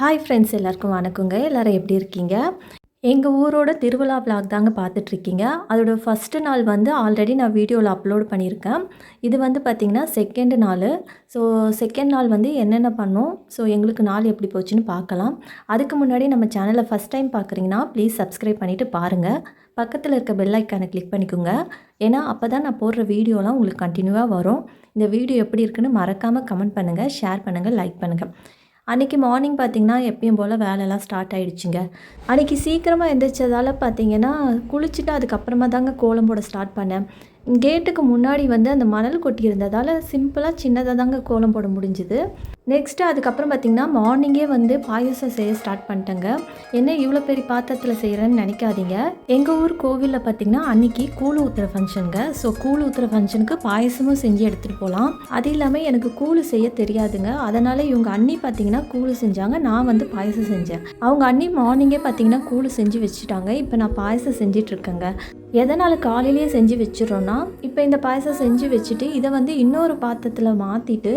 Hi friends எல்லாருக்கும் வணக்கங்க. எல்லோரும் எப்படி இருக்கீங்க? எங்கள் ஊரோட திருவிழா விளாக் தாங்க பார்த்துட்ருக்கீங்க. அதோட ஃபஸ்ட்டு நாள் வந்து ஆல்ரெடி நான் வீடியோவில் அப்லோட் பண்ணியிருக்கேன். இது வந்து பார்த்திங்கன்னா செகண்ட் நாள். ஸோ செகண்ட் நாள் வந்து என்னென்ன பண்ணோம்? ஸோ எங்களுக்கு நாள் எப்படி போச்சுன்னு பார்க்கலாம். அதுக்கு முன்னாடி நம்ம சேனலை ஃபஸ்ட் டைம் பார்க்குறீங்கன்னா ப்ளீஸ் சப்ஸ்கிரைப் பண்ணிவிட்டு பாருங்கள் பக்கத்தில் இருக்க பெல் ஐக்கானை கிளிக் பண்ணிக்கோங்க. ஏன்னா அப்போ தான் நான் போடுற வீடியோலாம் உங்களுக்கு கண்டினியூவாக வரும். இந்த வீடியோ எப்படி இருக்குன்னு மறக்காமல் கமெண்ட் பண்ணுங்கள் ஷேர் பண்ணுங்கள் லைக் பண்ணுங்கள் அன்றைக்கி மார்னிங் பார்த்திங்கன்னா எப்பயும் போல் வேலைலாம் ஸ்டார்ட் ஆகிடுச்சிங்க அன்றைக்கி சீக்கிரமாக எந்திரிச்சதால் பார்த்தீங்கன்னா குளிச்சுட்டு அதுக்கப்புறமா தாங்க கோலம் போட ஸ்டார்ட் பண்ணேன். கேட்டுக்கு முன்னாடி வந்து அந்த மணல் கொட்டி இருந்ததால் சிம்பிளாக சின்னதாக தாங்க கோலம் போட முடிஞ்சுது. நெக்ஸ்ட்டு அதுக்கப்புறம் பார்த்திங்கன்னா மார்னிங்கே வந்து பாயசம் செய்ய ஸ்டார்ட் பண்ணிட்டேங்க. என்ன இவ்வளோ பெரிய பாத்திரத்தில் செய்கிறேன்னு நினைக்காதீங்க. எங்கள் ஊர் கோவிலில் பார்த்திங்கன்னா அன்றைக்கி கூழ் ஊற்றுற ஃபங்க்ஷனுங்க ஸோ கூழ் ஊற்றுற ஃபங்க்ஷனுக்கு பாயசமும் செஞ்சு எடுத்துகிட்டு போகலாம் அது இல்லாமல் எனக்கு கூழ் செய்ய தெரியாதுங்க. அதனால் இவங்க அண்ணி பார்த்திங்கன்னா கூழ் செஞ்சாங்க. நான் வந்து பாயசம் செஞ்சேன். அவங்க அண்ணி மார்னிங்கே பார்த்திங்கன்னா கூழ் செஞ்சு வச்சுட்டாங்க. இப்போ நான் பாயசம் செஞ்சிட்ருக்கேங்க எதனால் காலையிலேயே செஞ்சு வச்சிடறோன்னா இப்போ இந்த பாயசம் செஞ்சு வச்சுட்டு இதை வந்து இன்னொரு பாத்திரத்தில் மாற்றிட்டு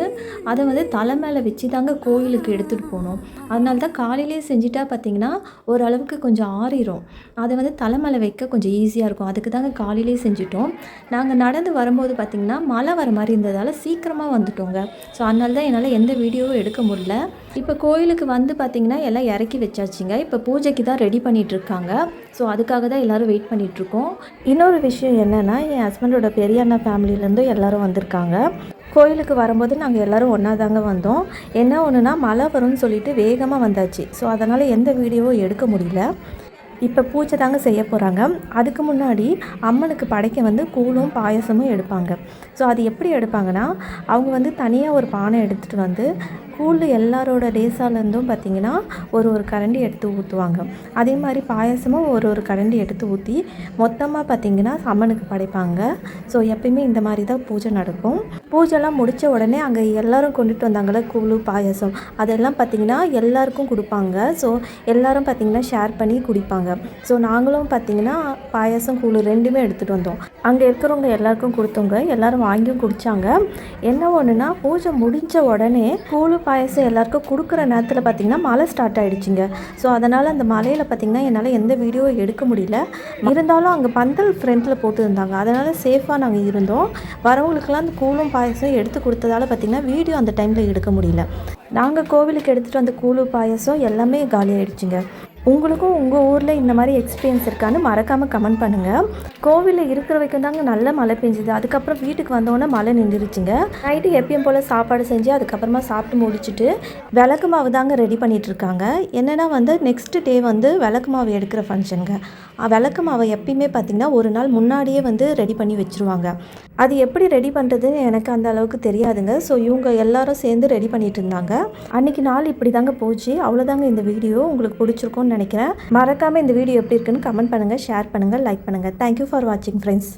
அதை வந்து தலை மேலே வச்சு தாங்க கோயிலுக்கு எடுத்துகிட்டு போகணும். அதனால தான் காலையிலேயே செஞ்சுட்டா பார்த்தீங்கன்னா ஓரளவுக்கு கொஞ்சம் ஆறிடும் அதை வந்து தலை மேலே வைக்க கொஞ்சம் ஈஸியாக இருக்கும். அதுக்கு தாங்க காலையிலேயே செஞ்சுட்டோம். நாங்கள் நடந்து வரும்போது பார்த்திங்கன்னா மழை வர மாதிரி இருந்ததால் சீக்கிரமாக வந்துட்டோங்க. ஸோ அதனால தான் என்னால் எந்த வீடியோவும் எடுக்க முடியல. இப்போ கோயிலுக்கு வந்து பார்த்திங்கன்னா எல்லாம் இறக்கி வச்சாச்சுங்க. இப்போ பூஜைக்கு தான் ரெடி பண்ணிட்டு இருக்காங்க ஸோ அதுக்காக தான் எல்லோரும் வெயிட் பண்ணிகிட்ருக்கோம் இன்னொரு விஷயம் என்னென்னா என் ஹஸ்பண்டோட பெரிய அண்ணா ஃபேமிலியிலேருந்து எல்லோரும் வந்திருக்காங்க. கோயிலுக்கு வரும்போது நாங்கள் எல்லோரும் ஒன்றா தாங்க வந்தோம். என்ன ஒன்றுனா மழை வரும்னு சொல்லிட்டு வேகமாக வந்தாச்சு. ஸோ அதனால் எந்த வீடியோவும் எடுக்க முடியல. இப்போ பூஜை தாங்க செய்ய போகிறாங்க அதுக்கு முன்னாடி அம்மனுக்கு படைக்க வந்து கூழும் பாயசமும் எடுப்பாங்க. ஸோ அது எப்படி எடுப்பாங்கன்னா அவங்க வந்து தனியாக ஒரு பானை எடுத்துகிட்டு வந்து ஸ்கூலில் எல்லாரோட டேஸாலேருந்தும் பார்த்திங்கன்னா ஒரு ஒரு கரண்டி எடுத்து ஊற்றுவாங்க அதே மாதிரி பாயசமும் ஒரு ஒரு கரண்டி எடுத்து ஊற்றி மொத்தமாக பார்த்திங்கன்னா அம்மனுக்கு படைப்பாங்க. ஸோ எப்பயுமே இந்த மாதிரி தான் பூஜை நடக்கும். பூஜைலாம் முடித்த உடனே அங்கே எல்லோரும் கொண்டுட்டு வந்தாங்களே கூழ் பாயசம் அதெல்லாம் பார்த்திங்கன்னா எல்லாருக்கும் கொடுப்பாங்க. ஸோ எல்லோரும் பார்த்திங்கன்னா ஷேர் பண்ணி குடிப்பாங்க. ஸோ நாங்களும் பார்த்திங்கன்னா பாயசம் கூழ் ரெண்டுமே எடுத்துகிட்டு வந்தோம். அங்கே இருக்கிறவங்க எல்லாருக்கும் கொடுத்தவங்க எல்லோரும் வாங்கியும் குடித்தாங்க என்ன ஒன்றுனா பூஜை முடிஞ்ச உடனே கூழ் பாயசம் எல்லாருக்கும் கொடுக்குற நேரத்தில் பார்த்திங்கன்னா மழை ஸ்டார்ட் ஆகிடுச்சிங்க ஸோ அதனால் அந்த மலையில் பார்த்திங்கன்னா என்னால் எந்த வீடியோவும் எடுக்க முடியல. இருந்தாலும் அங்கே பந்தல் ஃப்ரண்ட்டில் போட்டுருந்தாங்க. அதனால் சேஃபாக நாங்கள் இருந்தோம். வரவங்களுக்கெல்லாம் அந்த கூழும் பாயசம் எடுத்து கொடுத்ததால் பார்த்திங்கன்னா வீடியோ அந்த டைமில் எடுக்க முடியல. நாங்கள் கோவிலுக்கு எடுத்துகிட்டு வந்த கூழு பாயசம் எல்லாமே காலியாகிடுச்சிங்க உங்களுக்கும் உங்கள் ஊரில் இந்த மாதிரி எக்ஸ்பீரியன்ஸ் இருக்கான்னு மறக்காமல் கமெண்ட் பண்ணுங்கள் கோவிலில் இருக்கிற வரைக்கும் தாங்க நல்ல மழை பெஞ்சுது. அதுக்கப்புறம் வீட்டுக்கு வந்தோடனே மழை நின்றுருச்சுங்க நைட்டு எப்பயும் போல் சாப்பாடு செஞ்சு அதுக்கப்புறமா சாப்பிட்டு முடிச்சுட்டு விளக்கு மாவு தாங்க ரெடி பண்ணிகிட்ருக்காங்க என்னென்னா வந்து நெக்ஸ்ட் டே வந்து விளக்கு மாவு எடுக்கிற ஃபங்க்ஷனுங்க விளக்கு மாவை எப்பயுமே பார்த்திங்கன்னா ஒரு நாள் முன்னாடியே வந்து ரெடி பண்ணி வச்சுருவாங்க. அது எப்படி ரெடி பண்ணுறதுன்னு எனக்கு அந்த அளவுக்கு தெரியாதுங்க. ஸோ இவங்க எல்லாரும் சேர்ந்து ரெடி பண்ணிட்டு இருந்தாங்க. அன்னைக்கு நாள் இப்படி தாங்க போச்சு. அவ்வளோதாங்க இந்த வீடியோ உங்களுக்கு பிடிச்சிருக்கோன்னு நினைக்கிறேன். மறக்காமல் இந்த வீடியோ எப்படி இருக்குன்னு கமெண்ட் பண்ணுங்கள் ஷேர் பண்ணுங்கள் லைக் பண்ணுங்கள் தேங்க்யூ ஃபார் வாட்சிங் ஃப்ரெண்ட்ஸ்